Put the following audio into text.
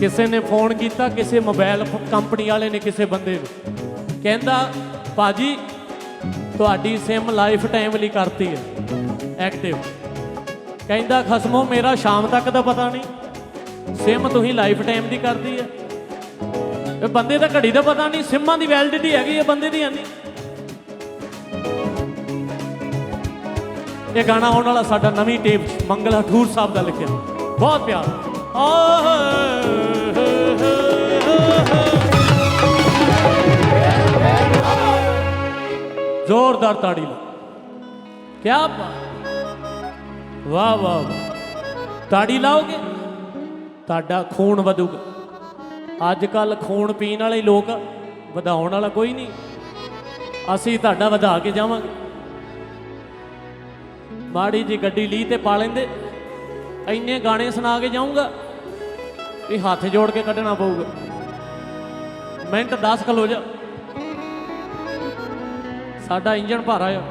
ਕਿਸੇ ਨੇ ਫੋਨ ਕੀਤਾ, ਕਿਸੇ ਮੋਬਾਈਲ ਫ- ਕੰਪਨੀ ਵਾਲੇ ਨੇ ਕਿਸੇ ਬੰਦੇ ਨੂੰ। ਕਹਿੰਦਾ, ਭਾਜੀ, ਤੁਹਾਡੀ ਸਿਮ ਲਾਈਫ ਟਾਈਮ ਲਈ ਕਰਤੀ ਹੈ ਐਕਟਿਵ ਕਹਿੰਦਾ, ਖਸਮੋ, ਮੇਰਾ ਸ਼ਾਮ ਤੱਕ ਦਾ ਪਤਾ ਨਹੀਂ। ਸਿਮ ਤੁਸੀਂ ਲਾਈਫ ਟਾਈਮ ਦੀ ਕਰਦੀ ਹੈ। ਇਹ ਬੰਦੇ ਦਾ ਘੜੀ ਦਾ ਪਤਾ ਨਹੀਂ ਸਿਮਾਂ ਦੀ ਵੈਲਿਡਿਟੀ ਹੈਗੀ ਹੈ, ਬੰਦੇ ਦੀ ਨਹੀਂ। ਇਹ ਗਾਣਾ ਆਉਣ ਵਾਲਾ ਸਾਡਾ ਨਵੀਂ ਟੇਪ 'ਚ ਮੰਗਲ ਹਠੂਰ ਸਾਹਿਬ ਦਾ ਲਿਖਿਆ। ਬਹੁਤ ਪਿਆਰ। ਜ਼ੋਰਦਾਰ ਤਾੜੀ ਲਾ ਕੀ ਬਾਤ ਵਾਹ ਵਾਹ ਵਾਹ ਤਾੜੀ ਲਾਓਗੇ ਤੁਹਾਡਾ ਖੂਨ ਵਧੂਗਾ ਅੱਜ ਕੱਲ ਖੂਨ ਪੀਣ ਵਾਲੇ ਲੋਕ ਆ, ਵਧਾਉਣ ਵਾਲਾ ਕੋਈ ਨਹੀਂ ਅਸੀਂ ਤੁਹਾਡਾ ਵਧਾ ਕੇ ਜਾਵਾਂਗੇ ਮਾੜੀ ਜੀ ਗੱਡੀ ਲੀ ਤੇ ਪਾ ਲੈਂਦੇ ਇੰਨੇ ਗਾਣੇ ਸੁਣਾ ਕੇ ਜਾਊਂਗਾ ਵੀ ਹੱਥ ਜੋੜ ਕੇ ਕੱਢਣਾ ਪਊਗਾ ਮਿੰਟ 10 ਖਲੋ ਜਾ ਸਾਡਾ ਇੰਜਣ ਭਾਰਾ ਆ।